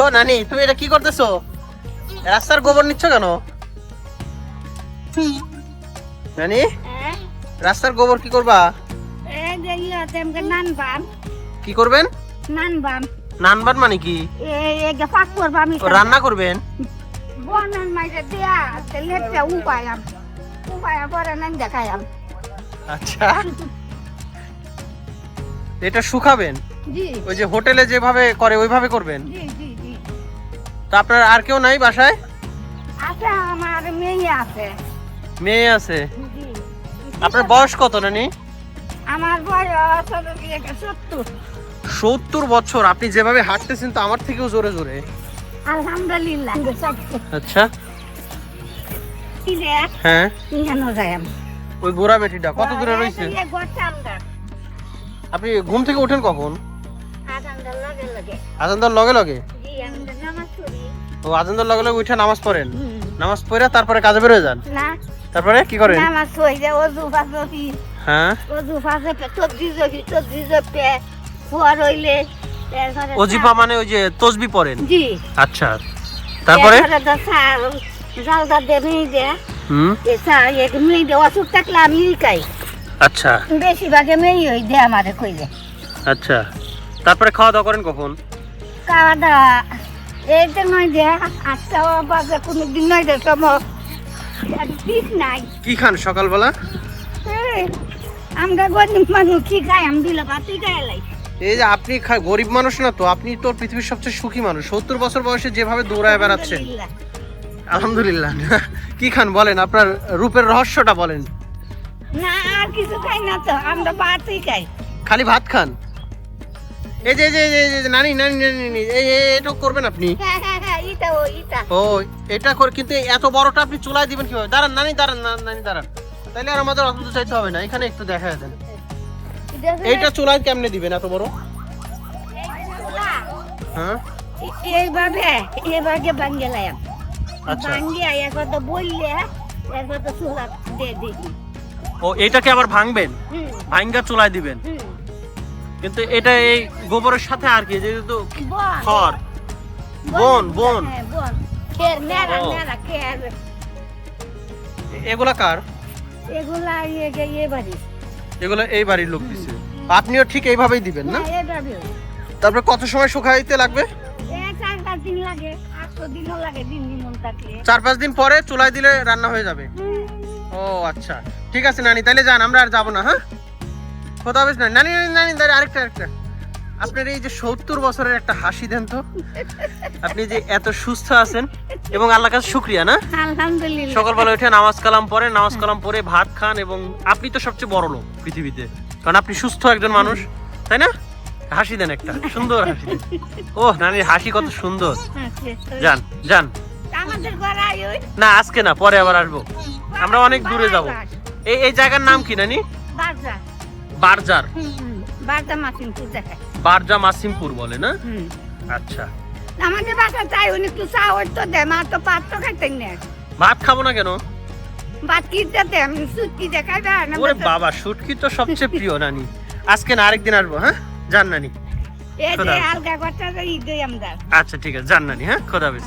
ও, নানি, তুমি এটা কি করতেছো? রাস্তার গোবর নিচ্ছ কেন? নানি, রাস্তার গোবর কি করবা? কি করবেন? নানবান মানে কি? রান্না করবেন? বনান এটা শুকাবেন? জি। ওই যে হোটেলে যেভাবে করে ওইভাবে করবেন? জি জি জি। তো আপনার আর কেউ নাই বাসায়? আছে আমার মেয়ে আছে। মেয়ে আছে? জি। আপনার বয়স কত নানি? আমার বয়স সত্তর। সত্তর বছর। আপনি যেভাবে হাঁটতেছেন তো আমার থেকেও জোরে জোরে। আলহামদুলিল্লাহ আচ্ছা। হ্যাঁ। ওই গোড়া বেটিটা কত দূরে রয়েছে? আপনি ঘুম থেকে ওঠেন কখন? আজানদার লগে লগে। ও আজানদার লগে লগে উঠে নামাজ পড়েন? নামাজ পড়ে তারপরে কাজে বেরোয় যান? তারপরে কি করেন? নামাজ পড়ে হ্যাঁ? ফাজে জপে মানে ওই যে তসবি পড়েন? জি। আচ্ছা। তারপরে? দে হুম? এ চা এক দে অসুখ থাকলে আমি খাই। আচ্ছা। বেশিরভাগে মেয়ে ওই দে আমারে কইলে। আচ্ছা। তারপরে খাওয়া দাওয়া করেন কখন? খাওয়া দাওয়া এই তো নয় দে আটটা বাজে কোনো দিন নয় দে সময় ঠিক নাই। কি খান সকালবেলা? আমরা গরিব মানুষ কি খাই? আমি দিলে ভাতই খাই লাই এই যে আপনি গরিব মানুষ না তো আপনি তো পৃথিবীর সবচেয়ে সুখী মানুষ। সত্তর বছর বয়সে যেভাবে দৌড়ায় বেড়াচ্ছেন আলহামদুলিল্লাহ। কি খান বলেন? আপনার রূপের রহস্যটা বলেন। না আর কিছু খাই না তো আমরা ভাতই খাই। খালি ভাত খান। এই যে এই যে এই যে- নানি নানি নানি এই এটা করবেন আপনি? হ্যাঁ হ্যাঁ হ্যাঁ ইটা ও ইটা ও এটা করে কিন্তু এত বড়টা আপনি চুলায় দিবেন কীভাবে? দাঁড়ান নানি দাঁড়ান নানি দাঁড়ান। তাইলে আর আমাদের অত চাইতে হবে না এখানে একটু দেখা দেন এইটা চুলায় কেমনে দিবেন এত বড়? হ্যাঁ? এইভাবে ভাঙ্গে লাইম আচ্ছা। ভাঙ্গে একবার তো বললে একবার তো চুলা দিয়ে দিই ও এটাকে আবার ভাঙবেন? ভাঙ্গা চুলায় দিবেন? কিন্তু এটা এই গোবরের সাথে আর কি যেহেতু খড়। বন, বন। হ্যাঁ, এগুলা কার? এগুলা বাড়ি এগুলো এই বাড়ির লোক দিছে। আপনিও ঠিক এইভাবেই দিবেন না? না তারপরে কত সময় শুকাইতে লাগবে? চার পাঁচ দিন পরে চুলায় দিলে রান্না হয়ে যাবে। ও আচ্ছা। ঠিক আছে নানি তাহলে যান আমরা আর যাব না হ্যাঁ? না। নানি নানি নানি দাঁড়িয়ে আরেকটা আরেকটা। আপনার এই যে সত্তর বছরের একটা হাসি দেন তো। আপনি যে এত সুস্থ আছেন এবং আল্লাহ কাছে শুক্রিয়া না? আলহামদুলিল্লাহ। সকালবেলা উঠে নামাজ কালাম নামাজ কালাম ভাত খান এবং আপনি তো সবচেয়ে বড় লোক পৃথিবীতে। কারণ আপনি সুস্থ একজন মানুষ তাই না? হাসি দেন একটা সুন্দর হাসি ও নানির হাসি কত সুন্দর। যান যান। না আজকে না পরে আবার আসব। আমরা অনেক দূরে যাব। এই এই জায়গার নাম কি নানি? বারজার। বাজার মাসিম পূজা খায় বারজা মাসিমপুর বলে না? আচ্ছা। আমাদের বাসা চাই উনি একটু চা ওই তো দেয় মা তো পাঁচ তো খাইতেন না ভাত খাব না কেন? ভাত কিনতে দেয় আমি সুটকি দেখাই না ওরে বাবা শুটকি তো সবচেয়ে প্রিয় নানি। আজকে না আরেকদিন আসব হ্যাঁ? যান নানি। এই যে আলগা কথা ই দেই আমরা। আচ্ছা ঠিক আছে যান নানি হ্যাঁ? খোদা হাফেজ।